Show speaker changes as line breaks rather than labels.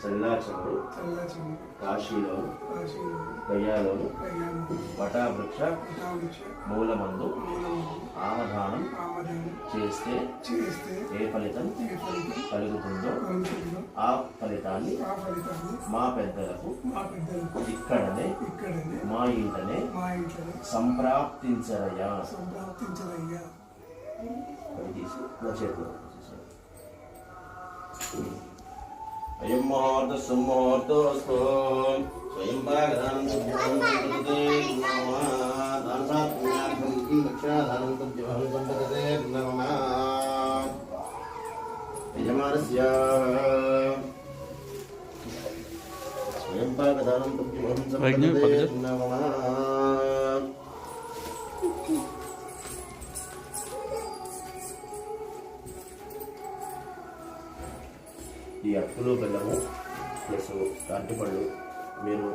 చల్లాచముడు
చల్లాచము
కాశీలోను
కాశీలో
గయాలోను వటావృక్ష మూలమందు ఆమదానం చేస్తే ఏ ఫలితం కలుగుతుందో ఆ ఫలితాన్ని మా పెద్దలకు ఇక్కడనే మా ఇంటనే సంప్రాప్తించరయ్యా నా చేతిలో. తీసేసాను. అయం స్వయం పరాగదానం తుభ్యం సంపదతే నమః దానాత్ యజమానస్య స్వయం పరాగదానం తుభ్యం ఈ అప్పులు బెల్లము ప్లస్ అరటిపళ్ళు మీరు